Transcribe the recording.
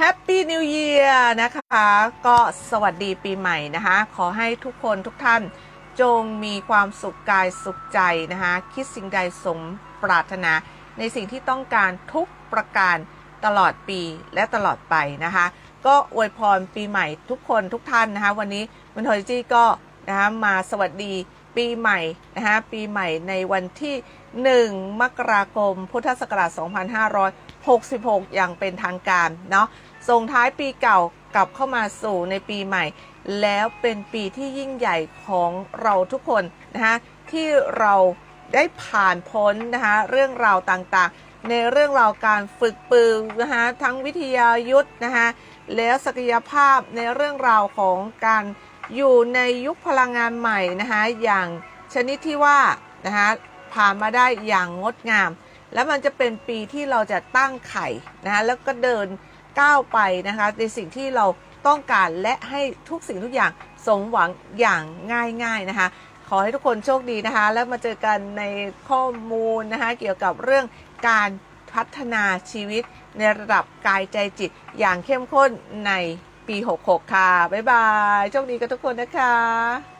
Happy New Year นะคะ ก็สวัสดีปีใหม่นะคะ ขอให้ทุกคนทุกท่านจงมีความสุขกายสุขใจนะคะ คิดสิ่งใดสมปรารถนา ในสิ่งที่ต้องการทุกประการตลอดปีและตลอดไปนะคะ ก็อวยพรปีใหม่ทุกคนทุกท่านนะคะ วันนี้มันทจิจี้ก็นะคะมาสวัสดีปีใหม่นะคะปีใหม่ในวันที่ 1 มกราคม พุทธศักราช 66 อย่างเป็นทางการเนาะส่งท้ายปีเก่ากลับเข้ามาสู่ในปีใหม่ แล้วเป็นปีที่ยิ่งใหญ่ของเราทุกคนนะคะที่เราได้ผ่านพ้นนะคะเรื่องราวต่างๆ ในเรื่องราวการฝึกปืนนะคะทั้งวิทยายุทธ์นะคะแล้วศักยภาพในเรื่องราวของการอยู่ในยุคพลังงานใหม่นะคะอย่างชนิดที่ว่านะคะผ่านมาได้อย่างงดงาม แล้วมันจะเป็นปีที่เราจะตั้งไข่นะคะแล้วก็เดินก้าวไปนะคะในสิ่งที่เราต้องการและให้ทุกสิ่งทุกอย่างสมหวังอย่างง่ายๆนะคะ ขอให้ทุกคนโชคดีนะคะ แล้วมาเจอกันในข้อมูลนะคะเกี่ยวกับเรื่องการพัฒนาชีวิตในระดับกายใจจิตอย่างเข้มข้นในปี 66 ค่ะ บ๊ายบาย โชคดีกับทุกคนนะคะ